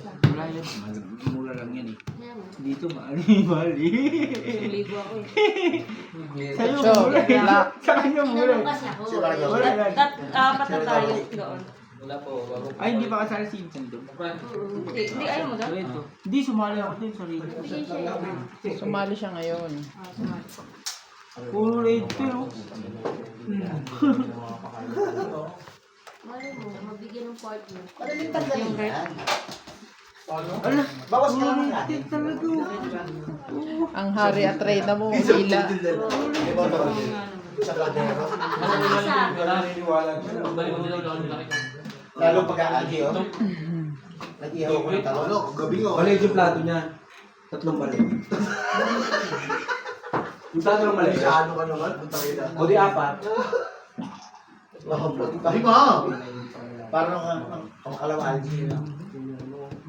Wala yan. Mura lang yan eh. Dito mali, mali. Ligo ako eh. Sa'yo So, mura eh. Sa kanya mura eh. Wala lang. apat na tayo doon. Wala po. Ay, hindi pa kasali si Vincent doon. Hindi, hindi ayaw mo doon? Hindi, sumali ako din. Sorry. Eh. Sumali siya ngayon. Ah, sumali. Puro rate pero. Malay mo, mabigyan ng partner. Ka rin yan. Ala, Bawas ka rate natin. talaga. Ang hari at reyna mo, hila. Ba? Sa kaldero. Lalo pag-aagi, oh. Nag-ihaw ko ng. Ano, gabi nga. Maliit yung plato niya. Tatlong maliit. yung tatlong maliit. Ano ka naman? Punta kayo na. O di apat. Sabi mo, parang ang ang ang kalawal.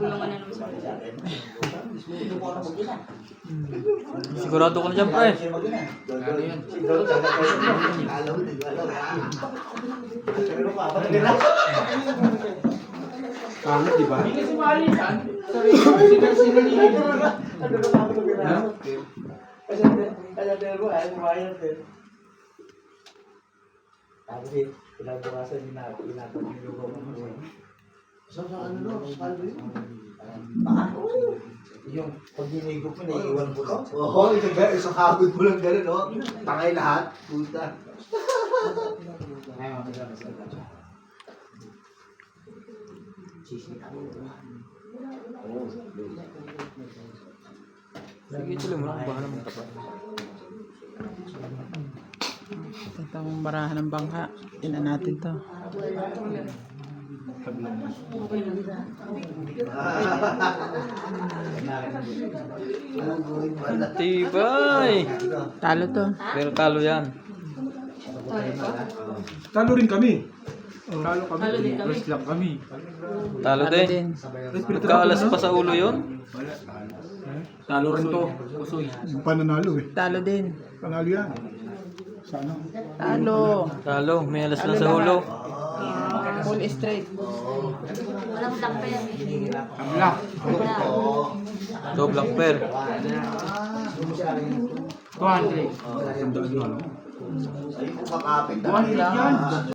Gulungan na naman sa Sigurado ka na dyan, pre. Ano yun? Pangit, di ba? Hindi kasi mali yan. Sorry. Sino sino nilito na? Sa sa ano no? Sa kaldo yun. Yung pag hinigop mo, naiiwan mo lang. Oo, isang, isang hagod mo lang gano'n, no? Tangay lahat. Puta. Sige, tuloy mo lang. Baka naman tapat. Ito ang barahan ng bangka. Tingnan natin to. Tibay! Talo to. Pero talo yan. Talo rin kami. Talo kami. Talo din kami. Rest lang kami. Talo din. din. Magkaalas pa sa ulo yun. Talo rin to. Usoy. Pananalo eh. Talo din. Panalo yan. Talo. Talo, may alas na sa ulo. Full straight. Walang black pa yan eh. So, black pair. 200. Sandaan yun, ano? Ayun, kumakapit. 200 yan.